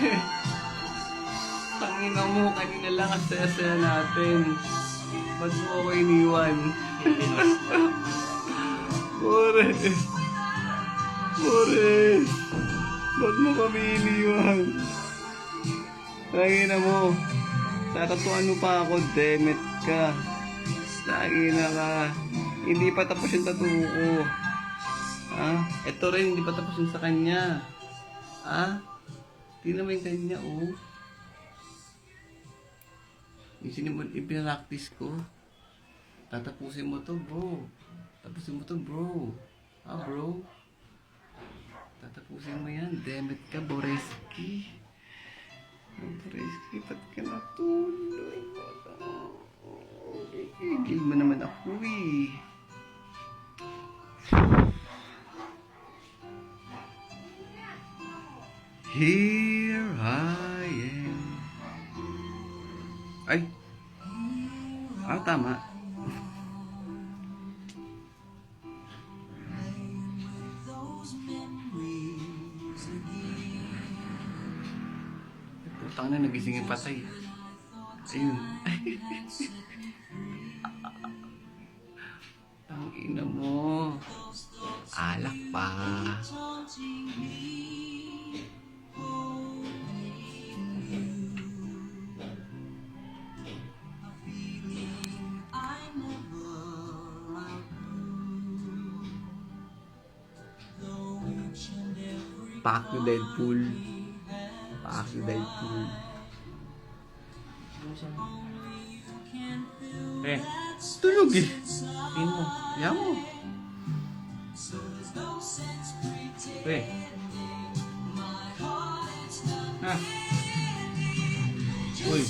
Tangina mo, kanina lang ang saya-saya natin. Ba't mo ako iniwan? More! More! Ba't mo kami iniwan? Tangina mo. Tatatuan mo pa ako, demet ka. Tangina ka. Hindi pa tapos yung tattoo ko. Ha? Ito rin, hindi pa tapos yung sa kanya. Ha? Tingnan mo yung kanya, oh. Yung sinimul, ipinractice ko. Tatapusin mo to, bro. Tapusin mo to, bro. Ha, bro? Tatapusin mo yan. Demet ka, Boreski. Boreski, ba't ka natulog? Gigil mo naman ako, eh. Here I am. Ay. Ah, tama. Putang na, nagising yung patay. Ayun. Ang ina mo. Alak pa. Pack ni Deadpool. Pack ni Deadpool. Eh, tulog eh. Tingin mo. Yan mo. Eh. Ah. Uy.